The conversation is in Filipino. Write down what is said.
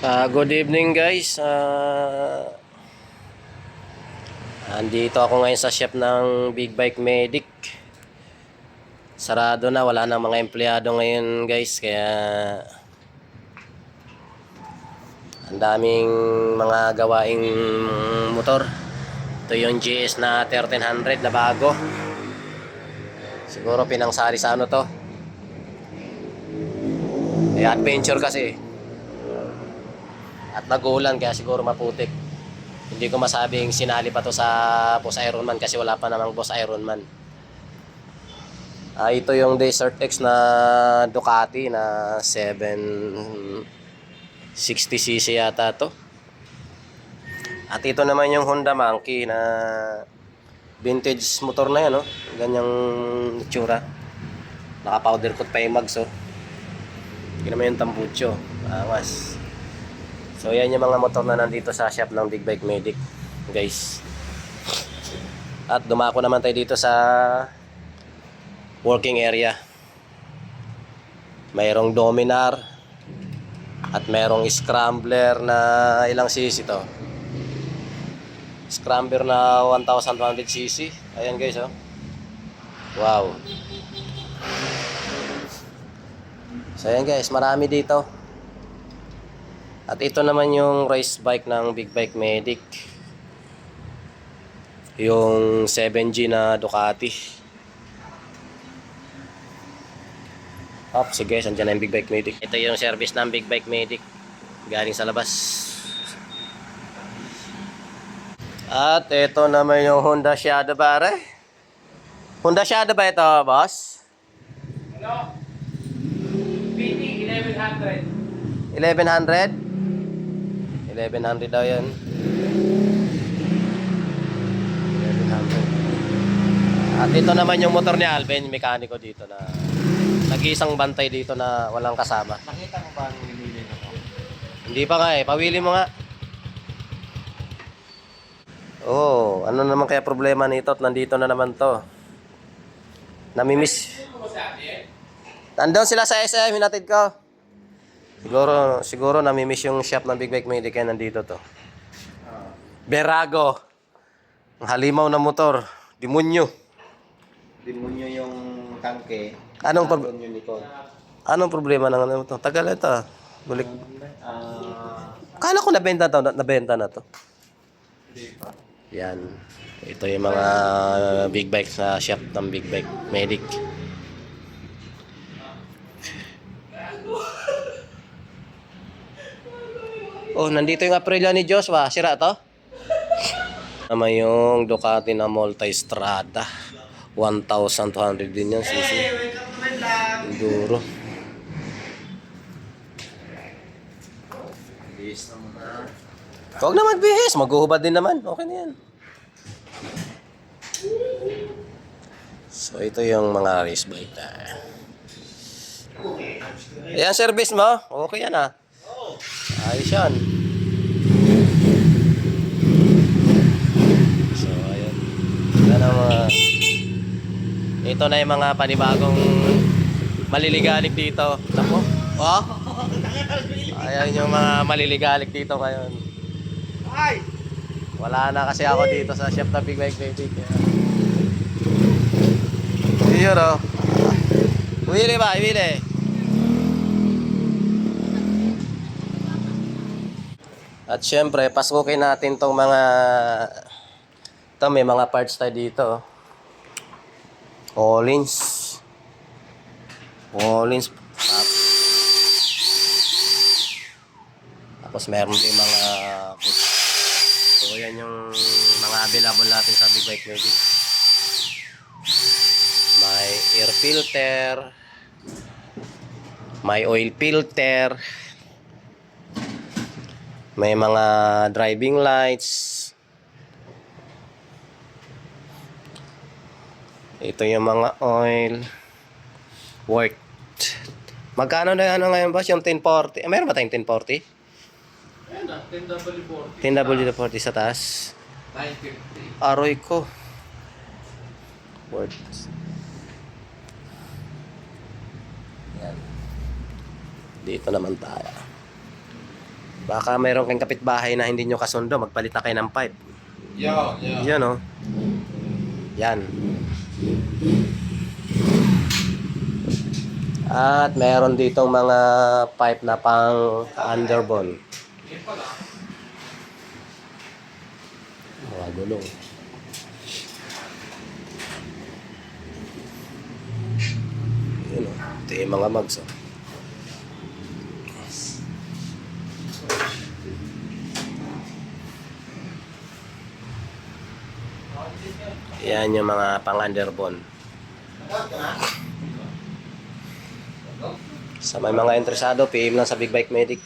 Ah, good evening guys. Ah, andito ako ngayon sa shop ng Big Bike Medic. Sarado na, wala na mga empleyado ngayon guys, kaya ang daming mga gawaing motor. Ito yung GS na 1300 na bago. Siguro pinangsari sa ano to. Eh, adventure kasi. At nagulan kaya siguro maputik. Hindi ko masabing sinali pa to sa Boss Ironman kasi wala pa namang Boss Ironman. Ah, ito yung Desert X na Ducati na 760cc yata to. At ito naman yung Honda Monkey na vintage motor na yan, no? Ganyang itsura. Naka-powder coat pa yung mags, oh. Hindi naman yung tambucho. Awas. So yan yung mga motor na nandito sa shop ng Big Bike Medic, guys. At dumako naman tayo dito sa working area. Mayroong Dominar at mayroong Scrambler na ilang cc to. Scrambler na 1200 cc. Ayan guys, oh. Wow. So ayan guys, marami dito. At ito naman yung race bike ng Big Bike Medic. Yung 7G na Ducati. Oh, sige, andyan na yung Big Bike Medic. Ito yung service ng Big Bike Medic. Galing sa labas. At ito naman yung Honda Shadow pare. Honda Shadow ba ito, boss? Ano? PT 1100. 1100? 1100 daw yan. 1100. At ito naman yung motor ni Alvin, mekaniko dito na nag-iisang bantay dito na walang kasama. Nakita mo ba ang nililin ako? Hindi pa nga eh, pawili mo nga. Oh, ano naman kaya problema nito at nandito na naman to. Namimiss. Nandun sila sa SM, hinatid ko. Siguro, siguro namimiss yung shop ng Big Bike Medic kaya nandito to. Berago. Ang halimaw na motor. Demonyo. Demonyo yung tangke. Anong prob- Andun yung likod. Anong problema ng ano to? Tagal ito. ah. Bulik. Ah, Kala ko nabenta to, nabenta na to. hindi pa. Yan. Ito yung mga big bike sa shop ng Big Bike Medic. Oh, nandito yung Aprilia ni Joshua. Sira to? Naman yung Ducati na Multistrada. 1,200 din yan, sisi. Duro. Huwag na magbihis. Maghuhubad din naman. Okay na yan. So, ito yung mga race bike na. Ayan, service mo. Okay yan ah. Ayos yan. So, ayan. Yan ang mga... Ito na yung mga panibagong maliligalig dito. Naku. Oh. Ayan yung mga maliligalig dito ngayon. Ay! Wala na kasi ako dito sa shop na Big Bike Baby. Kaya... Yun o. Uwili ba? Uwili. At syempre, pasukin natin tong mga... Ito, may mga parts tayo dito. Collins. Collins. Tapos meron din mga So, yan yung mga available natin sa Big Bike Medic. May air filter. May oil filter. May mga driving lights. Ito yung mga oil. Work. Magkano na ano ngayon boss? Yung 1040? Eh, meron ba tayong 1040? Ayan na, 10W40. 10W40 sa taas. 950. Aroy ko. Words. Yan. Dito naman tayo. Baka mayroon kayong kapitbahay na hindi nyo kasundo, magpalit na kayo ng pipe. Yan, yan. Yan oh. Yan. At meron ditong mga pipe na pang underbone. Mga gulong. Yun oh. Ito yung mga mags oh. Yan yung mga pang underbone. Sa may mga interesado, PM lang sa Big Bike Medic.